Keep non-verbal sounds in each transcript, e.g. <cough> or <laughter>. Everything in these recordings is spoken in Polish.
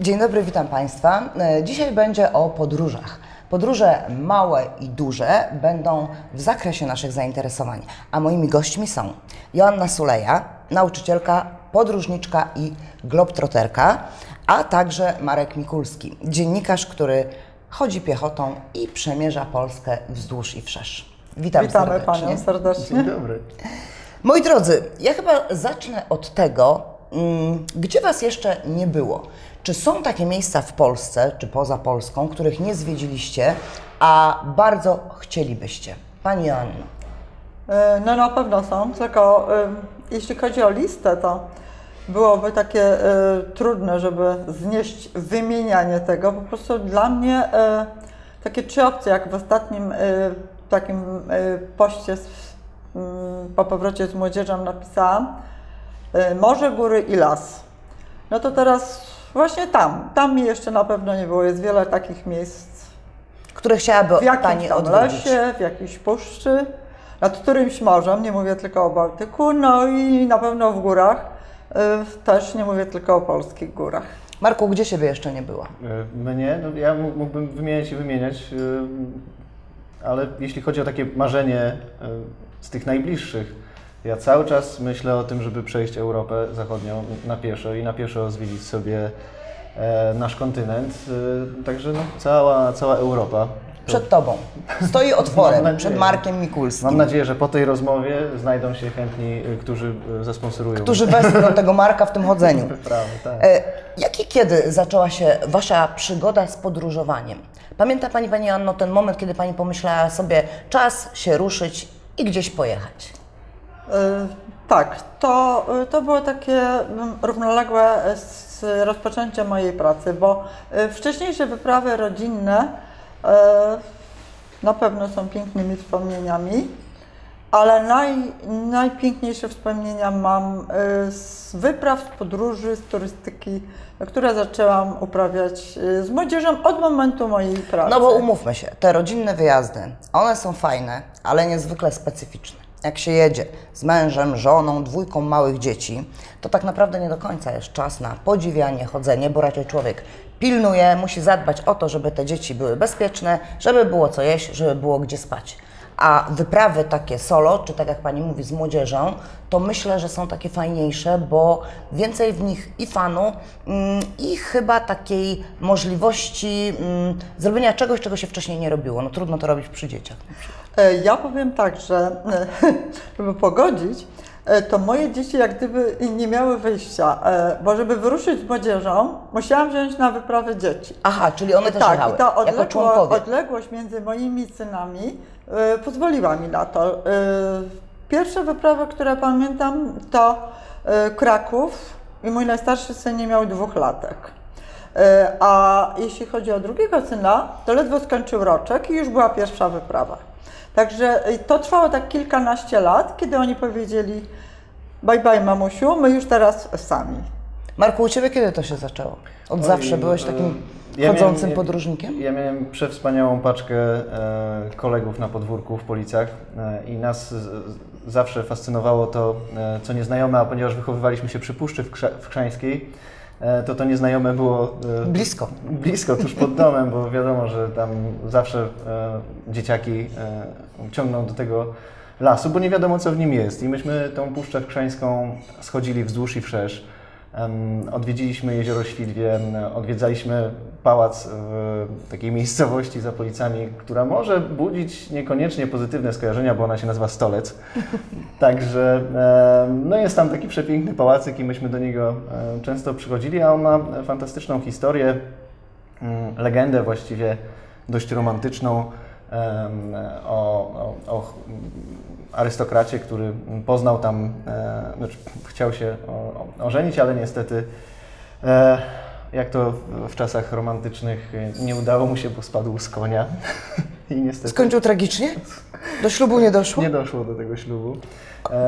Dzień dobry, witam Państwa. E, Dzisiaj będzie o podróżach. Podróże małe i duże będą w zakresie naszych zainteresowań, a moimi gośćmi są Joanna Suleja, nauczycielka, podróżniczka i globtroterka, a także Marek Mikulski, dziennikarz, który chodzi piechotą i przemierza Polskę wzdłuż i wszerz. Witam Witamy serdecznie. Panią serdecznie. Dzień dobry. Moi drodzy, ja chyba zacznę od tego, mm, gdzie Was jeszcze nie było. Czy są takie miejsca w Polsce, czy poza Polską, których nie zwiedziliście, a bardzo chcielibyście? Pani Joanno. E, No na pewno są, tylko e, jeśli chodzi o listę, to byłoby takie e, trudne, żeby znieść wymienianie tego. Po prostu dla mnie takie trzy opcje, jak w ostatnim takim poście mm, po powrocie z młodzieżą napisałam, morze, góry i las. No to teraz właśnie tam, tam mi jeszcze na pewno nie było, jest wiele takich miejsc które chciałaby w jakimś Pani tam odwiedzić? lesie, w jakiejś puszczy, nad którymś morzem, nie mówię tylko o Bałtyku, no i na pewno w górach, y, też nie mówię tylko o polskich górach. Marku, gdzie siebie jeszcze nie była? E, Mnie, no ja mó- mógłbym wymieniać i wymieniać, e, ale jeśli chodzi o takie marzenie e, z tych najbliższych, ja cały czas myślę o tym, żeby przejść Europę Zachodnią na pieszo i na pieszo zwiedzić sobie e, nasz kontynent. E, Także no, cała, cała Europa. Przed Tobą. Stoi otworem, <laughs> Mam przed nadzieję. Markiem Mikulskim. Mam nadzieję, że po tej rozmowie znajdą się chętni, e, którzy e, zasponsorują. którzy wesprą <laughs> tego Marka w tym chodzeniu. <laughs> Prawo, tak. E, jak i kiedy zaczęła się Wasza przygoda z podróżowaniem? Pamięta Pani, Pani Anno, ten moment, kiedy Pani pomyślała sobie, czas się ruszyć i gdzieś pojechać? Y, Tak, to, y, to było takie mm, równoległe z rozpoczęciem mojej pracy, bo y, wcześniejsze wyprawy rodzinne na pewno są pięknymi wspomnieniami, ale naj, najpiękniejsze wspomnienia mam z wypraw, z podróży, z turystyki, które zaczęłam uprawiać z młodzieżą od momentu mojej pracy. No bo umówmy się, te rodzinne wyjazdy, one są fajne, ale niezwykle specyficzne. Jak się jedzie z mężem, żoną, dwójką małych dzieci, to tak naprawdę nie do końca jest czas na podziwianie, chodzenie, bo raczej człowiek pilnuje, musi zadbać o to, żeby te dzieci były bezpieczne, żeby było co jeść, żeby było gdzie spać. A wyprawy takie solo, czy tak jak Pani mówi, z młodzieżą, to myślę, że są takie fajniejsze, bo więcej w nich i fanu, mm, i chyba takiej możliwości mm, zrobienia czegoś, czego się wcześniej nie robiło. No trudno to robić przy dzieciach. E, Ja powiem tak, że e, <laughs> żeby pogodzić, e, to moje dzieci jak gdyby nie miały wyjścia, bo żeby wyruszyć z młodzieżą, musiałam wziąć na wyprawę dzieci. Aha, czyli one też tak, jechały, i ta jako odległo, odległość między moimi synami pozwoliła mi na to. Pierwsze wyprawy, które pamiętam, to Kraków i mój najstarszy syn nie miał dwóch latek. A jeśli chodzi o drugiego syna, to ledwo skończył roczek i już była pierwsza wyprawa. Także e, to trwało tak kilkanaście lat, kiedy oni powiedzieli bye bye mamusiu, my już teraz sami. Marku, u Ciebie kiedy to się zaczęło? Od zawsze Oj, byłeś e, takim ja chodzącym miałem- podróżnikiem? Ja miałem przewspaniałą paczkę e, kolegów na podwórku w Policach e, i nas z, zawsze fascynowało to, e, co nieznajome, a ponieważ wychowywaliśmy się przy Puszczy w, Krza, w Krzańskiej, e, to to nieznajome było e, Blisko. blisko, tuż pod domem, bo wiadomo, że tam zawsze e, dzieciaki e, ciągną do tego lasu, bo nie wiadomo, co w nim jest. I myśmy tą Puszczę Krzańską schodzili wzdłuż i wszerz. Odwiedziliśmy jezioro Świdwie, odwiedzaliśmy pałac w takiej miejscowości za Policami, która może budzić niekoniecznie pozytywne skojarzenia, bo ona się nazywa Stolec. <laughs> Także no jest tam taki przepiękny pałacyk i myśmy do niego często przychodzili, a on ma fantastyczną historię, mm, legendę właściwie dość romantyczną o, o, o arystokracie, który poznał tam, e, znaczy chciał się ożenić, ale niestety e, jak to w, czasach romantycznych nie udało mu się, bo spadł z konia <laughs> i niestety Skończył tragicznie? Do ślubu nie doszło? nie doszło do tego ślubu.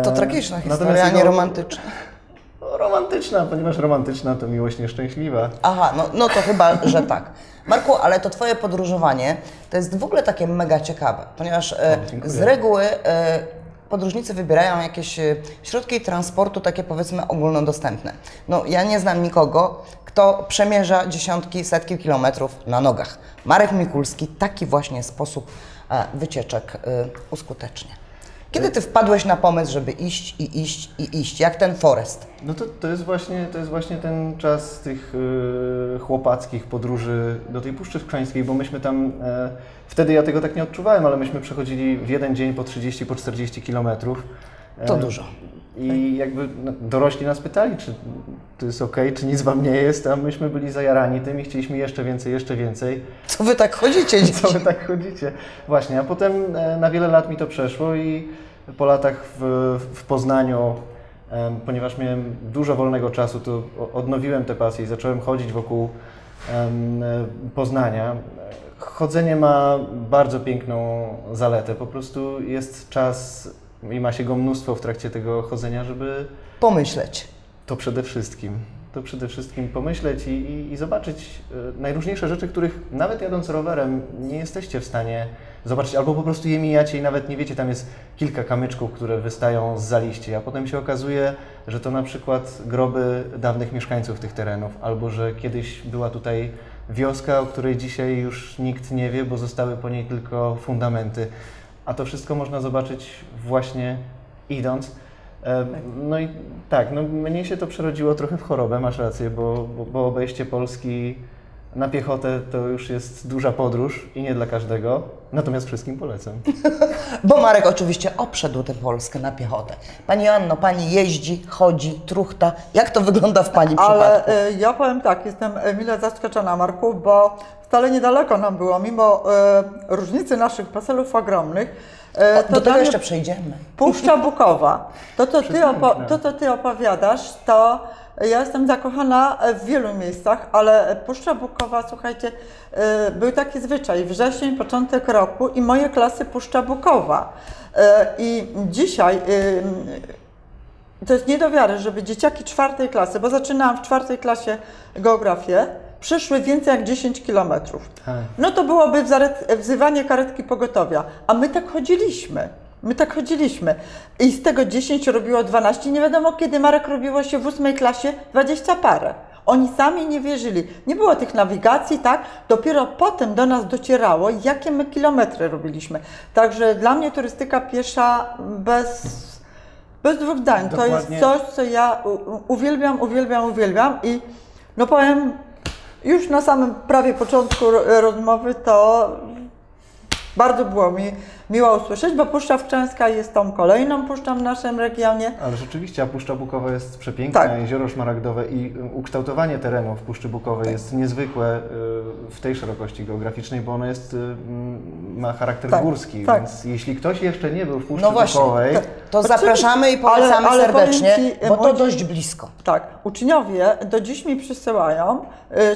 To E, tragiczna natomiast historia, a nie romantyczna. No, romantyczna, ponieważ romantyczna to miłość nieszczęśliwa. Aha, no, no to chyba, że tak. Marku, ale to Twoje podróżowanie to jest w ogóle takie mega ciekawe, ponieważ e, O, dziękuję. z reguły e, podróżnicy wybierają jakieś e, środki transportu takie powiedzmy ogólnodostępne. No ja nie znam nikogo, kto przemierza dziesiątki, setki kilometrów na nogach. Marek Mikulski taki właśnie sposób e, wycieczek e, uskutecznia. Kiedy ty wpadłeś na pomysł, żeby iść i iść i iść, jak ten Forest? No to, to, jest właśnie, to jest właśnie ten czas tych y, chłopackich podróży do tej Puszczy Skrzańskiej, bo myśmy tam, e, wtedy ja tego tak nie odczuwałem, ale myśmy przechodzili w jeden dzień po 30, po 40 kilometrów. To dużo. I jakby no, dorośli nas pytali, czy to jest ok, czy nic wam nie jest, a myśmy byli zajarani tym i chcieliśmy jeszcze więcej, jeszcze więcej. Co wy tak chodzicie <laughs> Co dzieci? wy tak chodzicie? Właśnie, a potem e, na wiele lat mi to przeszło i po latach w, w Poznaniu, ponieważ miałem dużo wolnego czasu, to odnowiłem tę pasję i zacząłem chodzić wokół e, Poznania. Chodzenie ma bardzo piękną zaletę. Po prostu jest czas i ma się go mnóstwo w trakcie tego chodzenia, żeby Pomyśleć. to przede wszystkim. To przede wszystkim pomyśleć i, i, i zobaczyć e, najróżniejsze rzeczy, których nawet jadąc rowerem nie jesteście w stanie zobaczyć, albo po prostu je mijacie i nawet nie wiecie, tam jest kilka kamyczków, które wystają z zaliści, a potem się okazuje, że to na przykład groby dawnych mieszkańców tych terenów, albo że kiedyś była tutaj wioska, o której dzisiaj już nikt nie wie, bo zostały po niej tylko fundamenty. A to wszystko można zobaczyć właśnie idąc. E, No i tak, no mnie się to przerodziło trochę w chorobę, masz rację, bo, bo, bo obejście Polski na piechotę to już jest duża podróż i nie dla każdego, natomiast wszystkim polecam. <laughs> Bo Marek oczywiście obszedł tę Polskę na piechotę. Pani Anno, Pani jeździ, chodzi, truchta. Jak to wygląda w Pani Ale przypadku? e, ja powiem tak, jestem mile zaskoczona, Marku, bo wcale niedaleko nam było, mimo e, różnicy naszych PESEL-ów ogromnych. e, O, to do dla tego mnie jeszcze przejdziemy. Puszcza Bukowa. To co, ty opo- to, co Ty opowiadasz, to ja jestem zakochana w wielu miejscach, ale Puszcza Bukowa, słuchajcie, e, był taki zwyczaj, wrzesień, początek roku i moje klasy Puszcza Bukowa. E, I dzisiaj e, to jest nie do wiary, żeby dzieciaki czwartej klasy, bo zaczynałam w czwartej klasie geografię, przeszły więcej jak 10 kilometrów. Tak. No to byłoby wzywanie karetki pogotowia. A my tak chodziliśmy. My tak chodziliśmy. I z tego 10 robiło 12. Nie wiadomo kiedy Marek robiło się w ósmej klasie 20 parę. Oni sami nie wierzyli. Nie było tych nawigacji, tak? Dopiero potem do nas docierało, jakie my kilometry robiliśmy. Także dla mnie turystyka piesza bez, bez dwóch zdań. To jest coś, co ja uwielbiam, uwielbiam, uwielbiam i no powiem, już na samym prawie początku ro- rozmowy to bardzo było mi miło usłyszeć, bo Puszcza Wczęska jest tą kolejną puszczą w naszym regionie. Ale rzeczywiście, a Puszcza Bukowa jest przepiękna, Tak. jezioro szmaragdowe i y, ukształtowanie terenu w Puszczy Bukowej jest niezwykłe y, w tej szerokości geograficznej, bo ono jest, y, mm, ma charakter Tak, górski, tak. więc jeśli ktoś jeszcze nie był w Puszczy No właśnie, Bukowej, to, to Oczywiście, zapraszamy i polecamy ale- ale serdecznie, ci, bo to dość blisko. Tak, uczniowie do dziś mi przysyłają,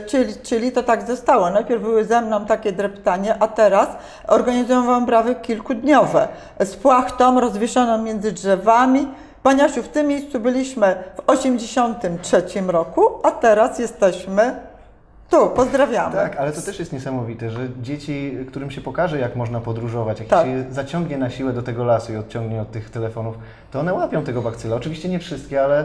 czyli, czyli to tak zostało. Najpierw były ze mną takie dreptanie, a teraz organizują wyprawy kilkudniowe z płachtą rozwieszoną między drzewami. Paniasiu, w tym miejscu byliśmy w 83 roku, a teraz jesteśmy tu. Pozdrawiamy. Tak, ale to też jest niesamowite, że dzieci, którym się pokaże, jak można podróżować, jak Tak. się zaciągnie na siłę do tego lasu i odciągnie od tych telefonów, to one łapią tego bakcyla. Oczywiście nie wszystkie, ale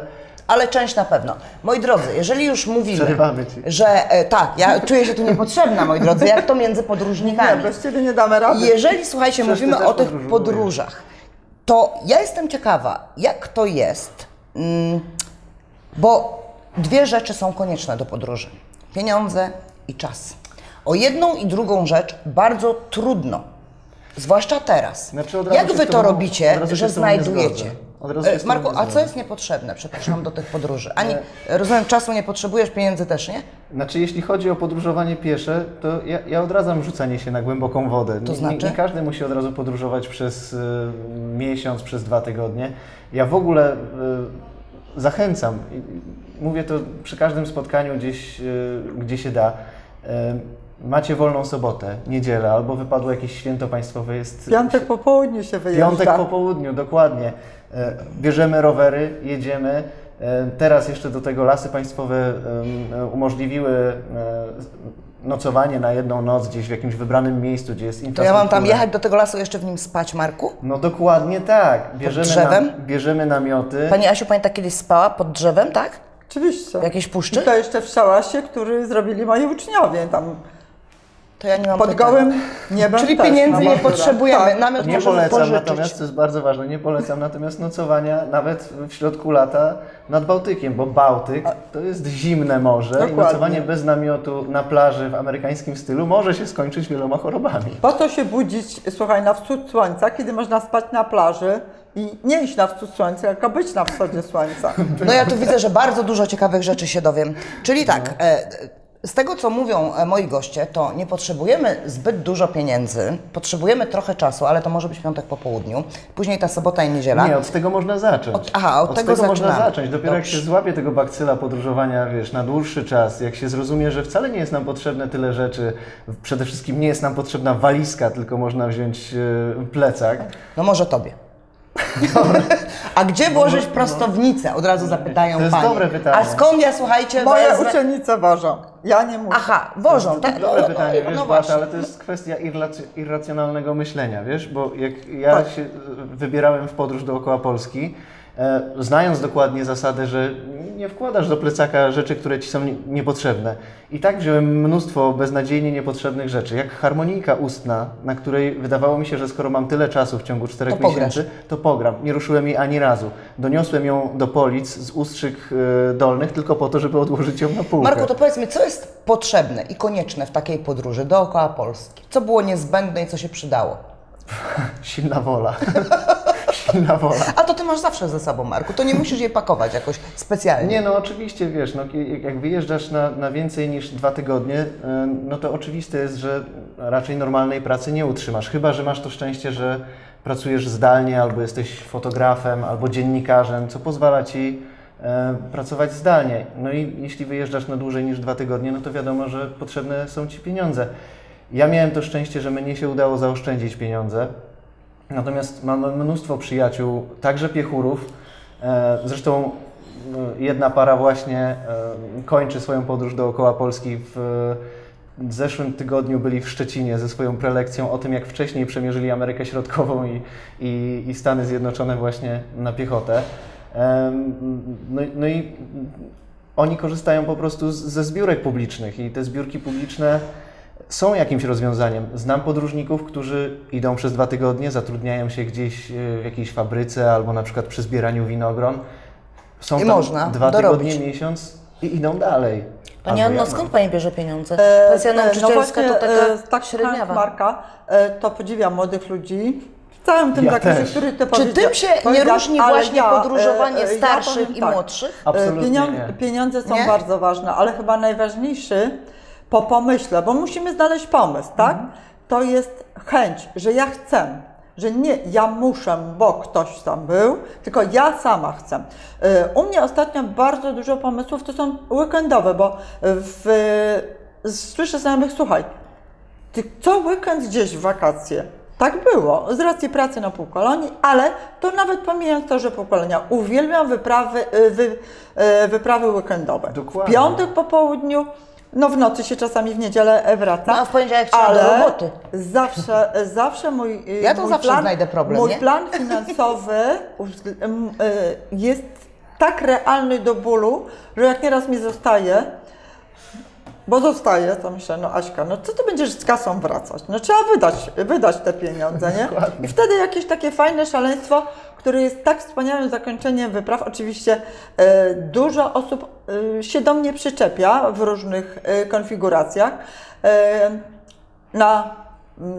Ale część na pewno. Moi drodzy, jeżeli już mówimy, Przerywamy ci. że e, tak, ja czuję się tu niepotrzebna, moi drodzy, jak to między Nie, podróżnikami. bez Ciebie nie damy rady. Jeżeli, słuchajcie, Przecież ty mówimy też o tych podróżujesz. podróżach, to ja jestem ciekawa, jak to jest, mm, bo dwie rzeczy są konieczne do podróży. Pieniądze i czas. O jedną i drugą rzecz bardzo trudno, zwłaszcza teraz. Znaczy, jak wy to tobą- robicie, że znajdujecie? E, Marku, a co jest niepotrzebne, przepraszam, do tych podróży? Ani, rozumiem, czasu nie potrzebujesz, pieniędzy też nie? Znaczy, jeśli chodzi o podróżowanie piesze, to ja, ja odradzam rzucanie się na głęboką wodę. To znaczy? Nie, nie każdy musi od razu podróżować przez y, miesiąc, przez dwa tygodnie. Ja w ogóle y, zachęcam, mówię to przy każdym spotkaniu gdzieś, y, gdzie się da. Macie wolną sobotę, niedzielę albo wypadło jakieś święto państwowe, jest Piątek po południu się wyjeżdża. Piątek po południu, dokładnie. E, Bierzemy rowery, jedziemy. E, Teraz jeszcze do tego lasy państwowe e, umożliwiły nocowanie na jedną noc gdzieś w jakimś wybranym miejscu, gdzie jest To ja infrastruktura. mam tam jechać do tego lasu jeszcze w nim spać, Marku? No dokładnie tak. Bierzemy, drzewem? nam, bierzemy namioty. Pani Asiu, pani tak kiedyś spała pod drzewem, tak? Oczywiście. W jakiejś puszczy? I to jeszcze w szałasie, który zrobili moi uczniowie tam To ja nie mam pod gołym niebem Czyli też, pieniędzy nie potrzebujemy. Tak. Namiot Nie możemy polecam pożyczyć. natomiast, to jest bardzo ważne, nie polecam natomiast nocowania nawet w środku lata nad Bałtykiem, bo Bałtyk to jest zimne morze i Dokładnie. nocowanie bez namiotu na plaży w amerykańskim stylu może się skończyć wieloma chorobami. Po co się budzić, słuchaj, na wschód słońca, kiedy można spać na plaży i nie iść na wschód słońca, tylko być na wschodzie słońca. <laughs> No ja tu widzę, że bardzo dużo ciekawych rzeczy się dowiem. Czyli tak, e, z tego co mówią e, moi goście, to nie potrzebujemy zbyt dużo pieniędzy, potrzebujemy trochę czasu, ale to może być piątek po południu, później ta sobota i niedziela. Nie, od tego można zacząć. Od- aha, od tego tego można zacząć. Dopiero jak Dobrze. się złapie tego bakcyla podróżowania, wiesz, na dłuższy czas, jak się zrozumie, że wcale nie jest nam potrzebne tyle rzeczy, przede wszystkim nie jest nam potrzebna walizka, tylko można wziąć e, plecak. No może tobie. <laughs> A gdzie włożyć prostownicę? Od razu zapytają To jest panie. dobre pytanie. A skąd ja, słuchajcie, Moje wezmę... uczennice ważą, ja nie muszę. Aha, wożą, tak? Dobre no, pytanie, no, wiesz, no ale to jest kwestia irrac- irracjonalnego myślenia, wiesz, bo jak ja Tak. się wybierałem w podróż dookoła Polski, znając dokładnie zasadę, że nie wkładasz do plecaka rzeczy, które ci są nie- niepotrzebne. I tak wziąłem mnóstwo beznadziejnie niepotrzebnych rzeczy, jak harmonijka ustna, na której wydawało mi się, że skoro mam tyle czasu w ciągu czterech To pograsz. miesięcy, to pogram. Nie ruszyłem jej ani razu. Doniosłem ją do polic z ustrzyk e, dolnych tylko po to, żeby odłożyć ją na półkę. Marku, to powiedz mi, co jest potrzebne i konieczne w takiej podróży dookoła Polski? Co było niezbędne i co się przydało? <laughs> Silna wola. <laughs> Silna wola. A to ty masz zawsze ze sobą, Marku, to nie musisz jej pakować jakoś specjalnie. Nie, no oczywiście, wiesz, no, jak- wyjeżdżasz na, na więcej niż dwa tygodnie, y, no to oczywiste jest, że raczej normalnej pracy nie utrzymasz. Chyba, że masz to szczęście, że pracujesz zdalnie, albo jesteś fotografem, albo dziennikarzem, co pozwala ci e, pracować zdalnie. No i jeśli wyjeżdżasz na dłużej niż dwa tygodnie, no to wiadomo, że potrzebne są ci pieniądze. Ja miałem to szczęście, że mnie się udało zaoszczędzić pieniądze. Natomiast mam mnóstwo przyjaciół, także piechurów. E, Zresztą jedna para właśnie e, kończy swoją podróż dookoła Polski. W zeszłym tygodniu byli w Szczecinie ze swoją prelekcją o tym, jak wcześniej przemierzyli Amerykę Środkową i, i, i Stany Zjednoczone właśnie na piechotę. Em, No, no i oni korzystają po prostu ze zbiórek publicznych i te zbiórki publiczne są jakimś rozwiązaniem. Znam podróżników, którzy idą przez dwa tygodnie, zatrudniają się gdzieś e, w jakiejś fabryce albo na przykład przy zbieraniu winogron. Są I tam można dwa dorobić. tygodnie, miesiąc i idą dalej. Pani Anno, ja skąd Pani bierze pieniądze? E, Pensja e, nauczycielska to taka e, tak średniawa. Marka, e, to podziwiam młodych ludzi. W całym tym Ja zakresie, też. który ty Czy tym się nie różni właśnie ja, podróżowanie ja starszych powiem i tak, młodszych? Absolutnie Pieniądze, nie. pieniądze są Nie? bardzo ważne, ale chyba najważniejszy po pomyśle, bo musimy znaleźć pomysł, tak? Mhm. To jest chęć, że ja chcę, że nie ja muszę, bo ktoś tam był, tylko ja sama chcę. Y, U mnie ostatnio bardzo dużo pomysłów to są weekendowe, bo w, słyszę znajomych, słuchaj, ty co weekend gdzieś w wakacje. Tak było, z racji pracy na półkolonii, ale to nawet pomijając to, że półkolonia, uwielbiam wyprawy, y, wy, y, wyprawy weekendowe. Dokładnie. W piątek po południu, no w nocy się czasami w niedzielę e, wraca. No, a w poniedziałek trzeba do ale roboty. Zawsze, zawsze mój y, Ja to mój zawsze plan, znajdę problem, Mój nie? plan finansowy <laughs> jest tak realny do bólu, że jak nieraz mi zostaje, bo zostaje, to myślę, no Aśka, no co ty będziesz z kasą wracać? No trzeba wydać, wydać te pieniądze, nie? I wtedy jakieś takie fajne szaleństwo, które jest tak wspaniałym zakończeniem wypraw. Oczywiście e, dużo osób e, się do mnie przyczepia w różnych e, konfiguracjach e, na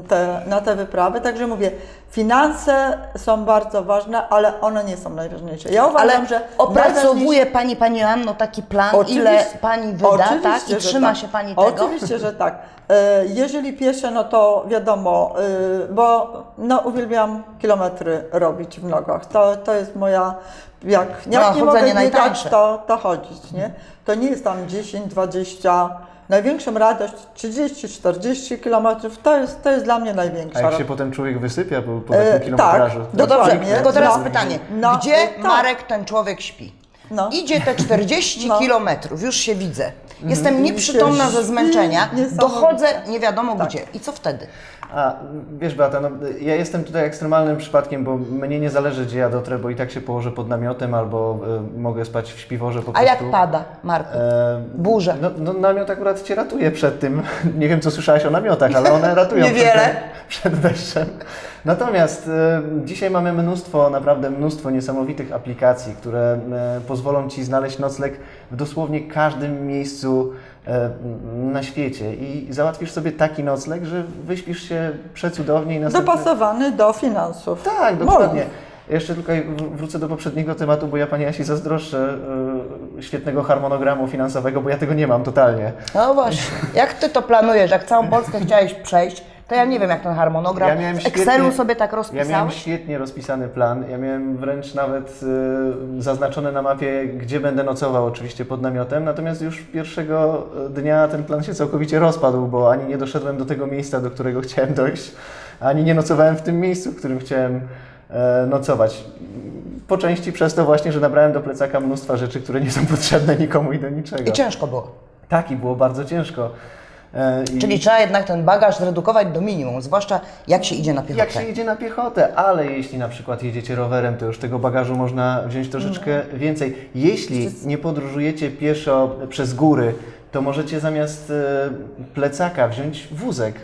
te, na te wyprawy. Także mówię, finanse są bardzo ważne, ale one nie są najważniejsze. Ja uważam, Ale że opracowuje Pani, Pani Anno, taki plan, Oczywiście. ile Pani wyda, tak? I trzyma tak. się Pani tego? Oczywiście, że tak. E, Jeżeli pieszę, no to wiadomo, e, bo no, uwielbiam kilometry robić w nogach. To, to jest moja, jak, jak No, nie mogę biegać, to, to chodzić, nie? To nie jest tam 10, 20, największą radość 30, 40 kilometrów, to jest, to jest dla mnie największa A jak się potem człowiek wysypia po, po E, takim kilometrażu? tak. No dobrze, tylko teraz No. pytanie. No, Gdzie tak. Marek ten człowiek śpi? No. Idzie te 40 No. kilometrów, już się widzę. Jestem I nieprzytomna ze zmęczenia, dochodzę nie wiadomo Tak. gdzie. I co wtedy? A wiesz, Beata, no, ja jestem tutaj ekstremalnym przypadkiem, bo mnie nie zależy, gdzie ja dotrę, bo i tak się położę pod namiotem albo y, mogę spać w śpiworze po A jak pada, Marku? E, Burza. No, no namiot akurat Cię ratuje przed tym. <laughs> Nie wiem, co słyszałeś o namiotach, ale one ratują Niewiele. Przed, <laughs> przed deszczem. Natomiast e, dzisiaj mamy mnóstwo, naprawdę mnóstwo niesamowitych aplikacji, które e, pozwolą Ci znaleźć nocleg w dosłownie każdym miejscu na świecie i załatwisz sobie taki nocleg, że wyśpisz się przecudownie i następny... Dopasowany do finansów. Tak, dokładnie. Jeszcze w- wrócę do poprzedniego tematu, bo ja Pani Asi zazdroszczę y, świetnego harmonogramu finansowego, bo ja tego nie mam totalnie. No właśnie. Jak ty to planujesz? Jak całą Polskę chciałeś przejść, to ja nie wiem, jak ten harmonogram. Ja miałem w Excelu świetnie- sobie tak Ja miałem rozpisałeś? świetnie rozpisany plan. Ja miałem wręcz nawet y, zaznaczone na mapie, gdzie będę nocował, oczywiście pod namiotem. Natomiast już pierwszego dnia ten plan się całkowicie rozpadł, bo ani nie doszedłem do tego miejsca, do którego chciałem dojść, ani nie nocowałem w tym miejscu, w którym chciałem e, nocować. Po części przez to właśnie, że nabrałem do plecaka mnóstwa rzeczy, które nie są <laughs> potrzebne nikomu i do niczego. I ciężko było. Tak, i było bardzo ciężko. E, i- Czyli trzeba jednak ten bagaż zredukować do minimum, zwłaszcza jak się idzie na piechotę. Jak się jedzie na piechotę, ale jeśli na przykład jedziecie rowerem, to już tego bagażu można wziąć troszeczkę więcej. Jeśli nie podróżujecie pieszo przez góry, to możecie zamiast e, plecaka wziąć wózek.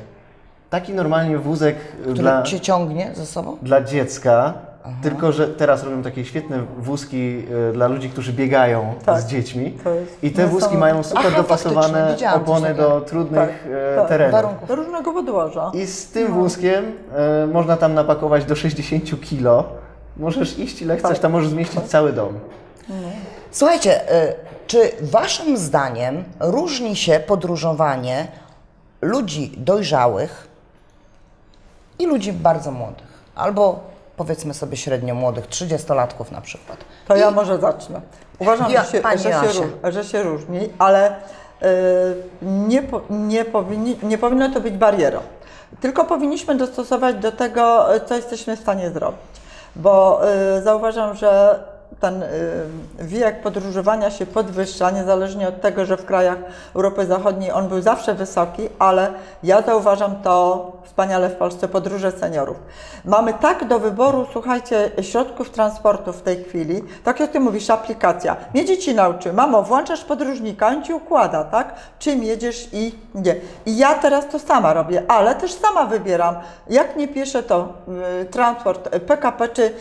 Taki normalnie wózek Który dla, cię ciągnie ze sobą? dla dziecka. Tylko, że teraz robią takie świetne wózki e, dla ludzi, którzy biegają Tak. z dziećmi. To jest I te wózki mają super Aha, dopasowane faktycznie, widziałam coś opony takiego. do trudnych Tak, e, tak. terenów. Warunków. Do różnego podłoża. I z tym wózkiem e, można tam napakować do 60 kg. Możesz iść ile chcesz, Tak. tam możesz zmieścić cały dom. Słuchajcie, y, czy waszym zdaniem różni się podróżowanie ludzi dojrzałych i ludzi bardzo młodych? Albo powiedzmy sobie średnio młodych, 30-latków na przykład. To ja może zacznę. Uważam, Ja- że, się, że, się że się różni, ale y, nie, nie, powinni, nie powinno to być barierą. Tylko powinniśmy dostosować do tego, y, co jesteśmy w stanie zrobić. Bo y, zauważam, że ten y, wiek podróżowania się podwyższa, niezależnie od tego, że w krajach Europy Zachodniej on był zawsze wysoki, ale ja zauważam to wspaniale w Polsce, podróże seniorów. Mamy tak do wyboru, słuchajcie, środków transportu w tej chwili, tak jak Ty mówisz, aplikacja. Mnie dzieci nauczy, mamo, włączasz podróżnika, on Ci układa, tak? Czym jedziesz i gdzie. I ja teraz to sama robię, ale też sama wybieram, jak nie pieszę to y, transport PKP, czy y,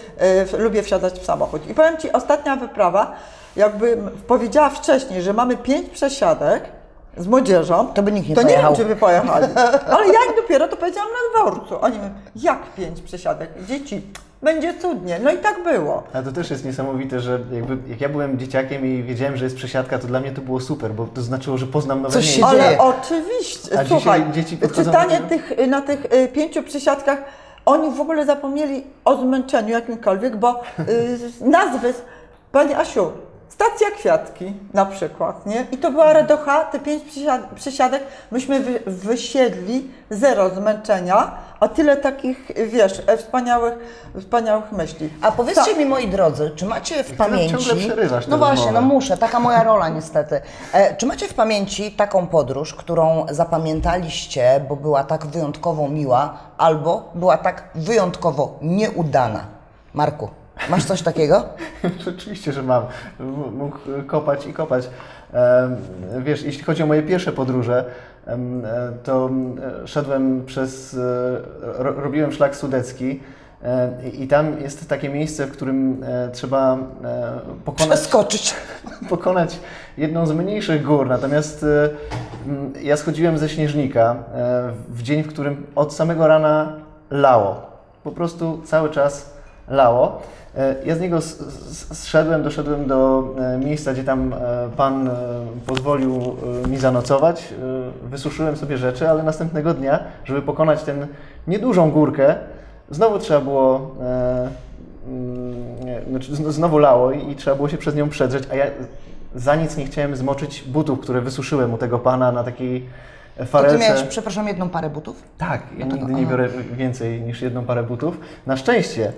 w- lubię wsiadać w samochód. I powiem Ci, ostatnia wyprawa, jakby powiedziała wcześniej, że mamy pięć przesiadek, z młodzieżą, To by nikt nie to pojechał. nie wiem, czy by pojechali. Ale ja im dopiero to powiedziałam na dworcu. Oni mówią, jak pięć przesiadek? Dzieci, będzie cudnie. No i tak było. A to też jest niesamowite, że jakby, jak ja byłem dzieciakiem i wiedziałem, że jest przesiadka, to dla mnie to było super, bo to znaczyło, że poznam nowe Coś się dzieje. Ale oczywiście, A dzisiaj słuchaj, dzieci podchodzą czytanie do tych, na tych y, pięciu przesiadkach, oni w ogóle zapomnieli o zmęczeniu jakimkolwiek, bo y, nazwy, Pani Asiu, stacja kwiatki na przykład, nie? I to była radocha, te pięć przysiad- przysiadek, myśmy wy, wysiedli, zero zmęczenia, a tyle takich, wiesz, e, wspaniałych, wspaniałych myśli. A powiedzcie Co? mi, moi drodzy, czy macie w pamięci. ciągle przerywasz no właśnie, rozmowę. no muszę, taka moja rola niestety. E, czy macie w pamięci taką podróż, którą zapamiętaliście, bo była tak wyjątkowo miła, albo była tak wyjątkowo nieudana? Marku, masz coś takiego? <laughs> Rzeczywiście, że mam. Mógł kopać i kopać. Wiesz, jeśli chodzi o moje pierwsze podróże, e, to e, szedłem przez, e, ro, robiłem szlak sudecki i, tam jest takie miejsce, w którym trzeba pokonać, Przeskoczyć. <laughs> pokonać jedną z mniejszych gór. Natomiast ja schodziłem ze Śnieżnika w dzień, w którym od samego rana lało. Po prostu cały czas lało. E, Ja z niego zszedłem, doszedłem do e, miejsca, gdzie tam e, pan pozwolił mi zanocować. Wysuszyłem sobie rzeczy, ale następnego dnia, żeby pokonać tę niedużą górkę, znowu trzeba było. mm, nie, Znaczy, zn- znowu lało i trzeba było się przez nią przedrzeć, a ja za nic nie chciałem zmoczyć butów, które wysuszyłem u tego pana na takiej To ty farelce. miałeś, przepraszam, jedną parę butów? Tak, ja tego- nigdy nie biorę więcej niż jedną parę butów. Na szczęście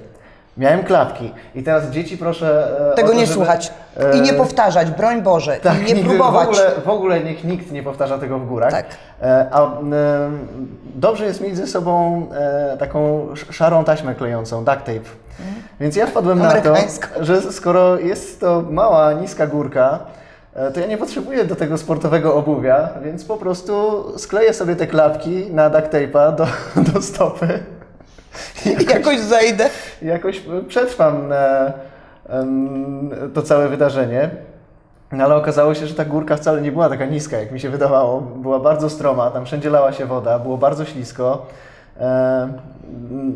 Miałem klapki. I teraz dzieci proszę. e, Tego to, nie żeby, słuchać e, i nie powtarzać, broń Boże, tak, i nie nigdy, próbować. W ogóle, w ogóle niech nikt nie powtarza tego w górach. Tak. E, a e, dobrze jest mieć ze sobą e, taką sz- szarą taśmę klejącą, duct tape. Więc ja wpadłem na to, że skoro jest to mała, niska górka, to ja nie potrzebuję do tego sportowego obuwia, więc po prostu skleję sobie te klapki na duct tape'a do, <laughs> do stopy. I jakoś zejdę. Jakoś przetrwam e, to całe wydarzenie. No ale okazało się, że ta górka wcale nie była taka niska, jak mi się wydawało. Była bardzo stroma, tam wszędzie lała się woda, było bardzo ślisko. E,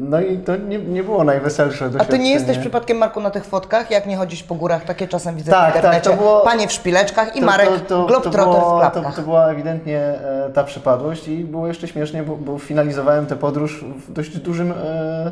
no i to nie, nie było najweselsze A doświadczenie. ty nie jesteś przypadkiem, Marku, na tych fotkach, jak nie chodzić po górach, takie czasem widzę Tak, w tak, internecie, to było- panie w szpileczkach i To- Marek to, to, Globetrotter było, w klapkach. to była ewidentnie e, ta przypadłość i było jeszcze śmiesznie, bo, bo finalizowałem tę podróż w dość dużym e,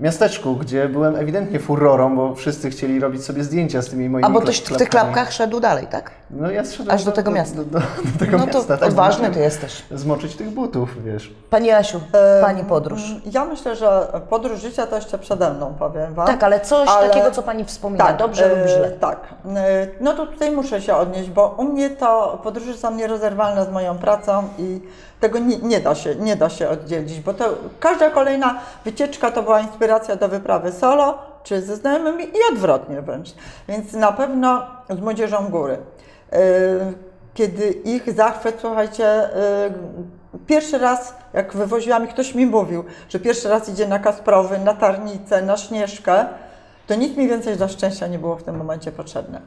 miasteczku, gdzie byłem ewidentnie furorą, bo wszyscy chcieli robić sobie zdjęcia z tymi moimi A bo tyś w tych klapkach szedł dalej, tak? No ja zszedłem Aż do tego miasta. Do, do, do tego No to miasta, tak, odważny zmoczyć- ty jesteś. Zmoczyć tych butów, wiesz. Pani Asiu, E, pani podróż. Ja myślę, że podróż życia to jeszcze przede mną, powiem Wam. Tak, ale coś Ale- takiego, co pani wspomina, dobrze e, lub źle. Tak. E, No to tutaj muszę się odnieść, bo u mnie to podróże są nierozerwalne z moją pracą i tego nie, nie, da się, nie da się oddzielić, bo to każda kolejna wycieczka to była inspiracja do wyprawy solo czy ze znajomymi i odwrotnie wręcz. Więc na pewno z młodzieżą góry. E, Kiedy ich zachwyt, słuchajcie, e, pierwszy raz, jak wywoziłam i ktoś mi mówił, że pierwszy raz idzie na Kasprowy, na Tarnicę, na Śnieżkę, to nic mi więcej do szczęścia nie było w tym momencie potrzebne.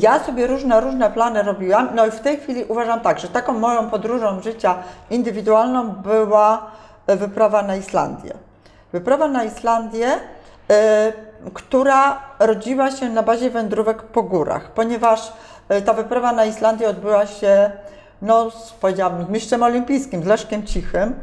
Ja sobie różne, różne plany robiłam, no i w tej chwili uważam tak, że taką moją podróżą życia indywidualną była e, wyprawa na Islandię. Wyprawa na Islandię, która rodziła się na bazie wędrówek po górach, ponieważ ta wyprawa na Islandię odbyła się, no powiedziałabym, z mistrzem olimpijskim, z Leszkiem Cichym.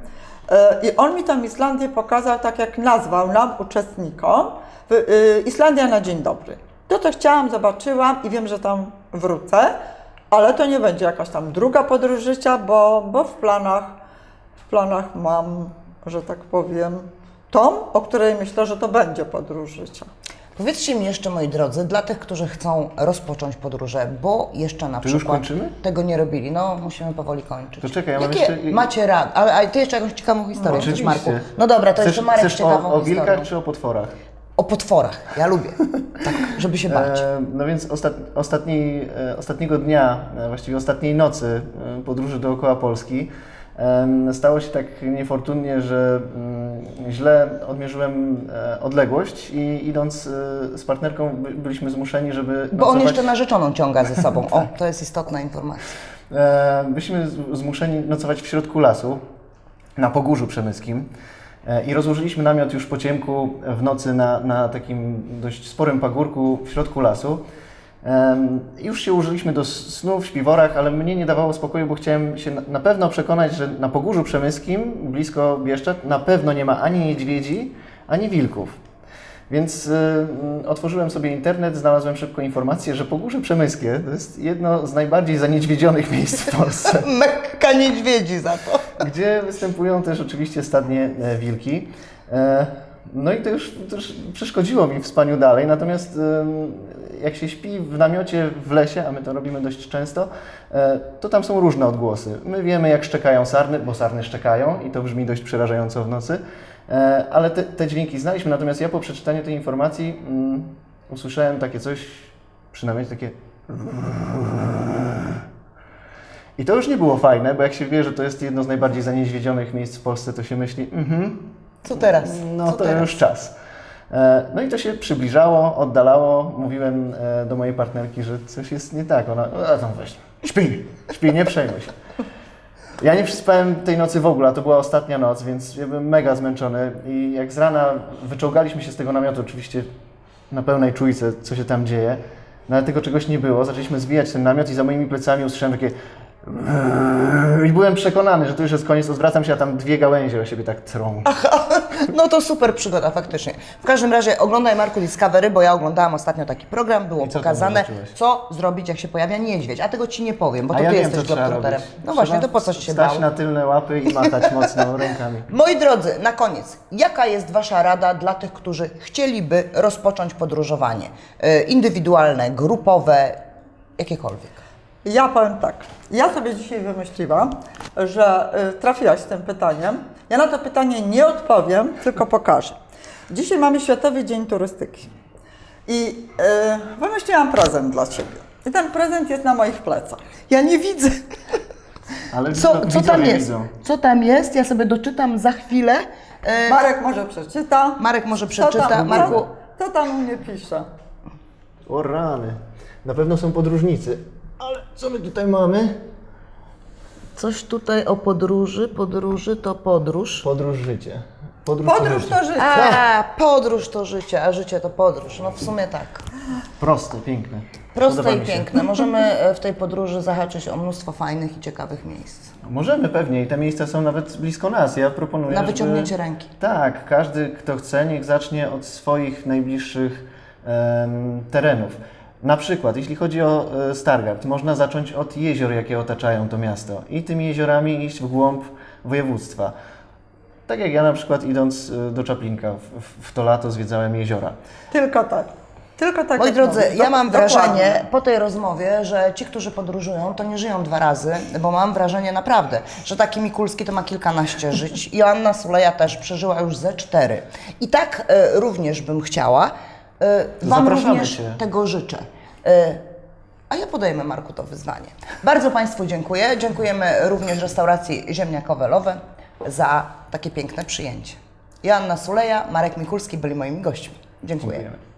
E, I on mi tą Islandię pokazał tak, jak nazwał nam, uczestnikom, y, Islandia na dzień dobry. To, co chciałam, zobaczyłam i wiem, że tam wrócę, ale to nie będzie jakaś tam druga podróż życia, bo, bo w planach, w planach mam, że tak powiem, tą, o której myślę, że to będzie podróż życia. Powiedzcie mi jeszcze, moi drodzy, dla tych, którzy chcą rozpocząć podróże, bo jeszcze na To już przykład kończymy? tego nie robili. No, musimy powoli kończyć. To czekaj, ja mam Jakie jeszcze- macie rad? Ale, ale ty jeszcze jakąś ciekawą historię No, chcesz, oczywiście. Marku? No dobra, to chcesz, jeszcze Marek chcesz ciekawą o, o historię. wilkach czy o potworach? O potworach. Ja lubię. <laughs> Tak, żeby się bać. E, no więc ostat, ostatniej, e, ostatniego dnia, e, właściwie ostatniej nocy e, podróży dookoła Polski stało się tak niefortunnie, że mm, źle odmierzyłem e, odległość i idąc e, z partnerką by, byliśmy zmuszeni, żeby Bo on nocować- jeszcze narzeczoną ciąga ze sobą. O, <laughs> to jest istotna informacja. E, byliśmy zmuszeni nocować w środku lasu, na Pogórzu Przemyskim. I rozłożyliśmy namiot już po ciemku w nocy na, na takim dość sporym pagórku w środku lasu. Już się użyliśmy do snu w śpiworach, ale mnie nie dawało spokoju, bo chciałem się na- na pewno przekonać, że na Pogórzu Przemyskim, blisko Bieszczad, na pewno nie ma ani niedźwiedzi, ani wilków. Więc y, mm, otworzyłem sobie internet, znalazłem szybko informację, że Pogórze Przemyskie to jest jedno z najbardziej zaniedźwiedzionych <laughs> miejsc w Polsce, <laughs> Mekka niedźwiedzi za to. gdzie występują też oczywiście stadnie e, wilki. E, No i to już, to już przeszkodziło mi w spaniu dalej, natomiast jak się śpi w namiocie w lesie, a my to robimy dość często, e, to tam są różne odgłosy. My wiemy jak szczekają sarny, bo sarny szczekają i to brzmi dość przerażająco w nocy, e, ale te, te dźwięki znaliśmy, natomiast ja po przeczytaniu tej informacji mm, usłyszałem takie coś, przynajmniej takie i to już nie było fajne, bo jak się wie, że to jest jedno z najbardziej zaniedźwiedzionych miejsc w Polsce, to się myśli, mhm, Co teraz? no Co to teraz? już czas. E, No i to się przybliżało, oddalało. Mówiłem e, do mojej partnerki, że coś jest nie tak. Ona, a tam weź, śpi, śpi, nie przejmuj się. Ja nie przespałem tej nocy w ogóle, a to była ostatnia noc, więc ja byłem mega zmęczony i jak z rana wyczołgaliśmy się z tego namiotu, oczywiście na pełnej czujce, co się tam dzieje, no ale tego czegoś nie było. Zaczęliśmy zwijać ten namiot i za moimi plecami usłyszałem takie i byłem przekonany, że to już jest koniec, odwracam się, a tam dwie gałęzie o siebie tak trą. <laughs> No to super przygoda, faktycznie. W każdym razie oglądaj Marku Discovery, bo ja oglądałam ostatnio taki program, było co tam pokazane, zobaczyłeś? co zrobić, jak się pojawia niedźwiedź. A tego Ci nie powiem, bo A to ja Ty wiem, jesteś trzeba globtroterem. robić. No właśnie, Trzeba to po coś się stać bał? na tylne łapy i machać <laughs> mocno rękami. Moi drodzy, na koniec, jaka jest Wasza rada dla tych, którzy chcieliby rozpocząć podróżowanie? E, Indywidualne, grupowe, jakiekolwiek. Ja powiem tak. Ja sobie dzisiaj wymyśliłam, że y, trafiłaś z tym pytaniem. Ja na to pytanie nie odpowiem, tylko pokażę. Dzisiaj mamy Światowy Dzień Turystyki. I y, wymyśliłam prezent dla Ciebie. I ten prezent jest na moich plecach. Ja nie widzę. Ale Co, co tam jest? widzą. Co tam jest? Ja sobie doczytam za chwilę. E, Marek może przeczyta. Marek może Co przeczyta. tam, Marku, co, co tam u mnie pisze? O rany. Na pewno są podróżnicy. Ale co my tutaj mamy? coś tutaj o podróży. Podróży to podróż. Podróż życie. Podróż, Podróż to życie. A, podróż to życie, a życie to podróż. No w sumie tak. Proste, piękne. Proste Podoba i mi się. piękne. Możemy e, w tej podróży zahaczyć o mnóstwo fajnych i ciekawych miejsc. Możemy pewnie i te miejsca są nawet blisko nas. Ja proponuję. Na żeby- wyciągnięcie ręki. Tak, każdy kto chce, niech zacznie od swoich najbliższych em, terenów. Na przykład, jeśli chodzi o e, Stargard, można zacząć od jezior, jakie otaczają to miasto i tymi jeziorami iść w głąb województwa. Tak jak ja na przykład idąc e, do Czaplinka w, w, to lato zwiedzałem jeziora. Tylko tak. Tylko tak. Moi drodzy, ja mam dokładnie. wrażenie po tej rozmowie, że ci, którzy podróżują, to nie żyją dwa razy, bo mam wrażenie naprawdę, że taki Mikulski to ma kilkanaście żyć. <laughs> Joanna Suleja też przeżyła już ze cztery. I tak e, również bym chciała. E, wam Zapraszamy również cię. tego życzę. E, a ja podejmę Marku to wyzwanie. Bardzo Państwu dziękuję. Dziękujemy również restauracji Ziemniakowe Lowe za takie piękne przyjęcie. Joanna Suleja, Marek Mikulski byli moimi gośćmi. Dziękuję. Dziękujemy.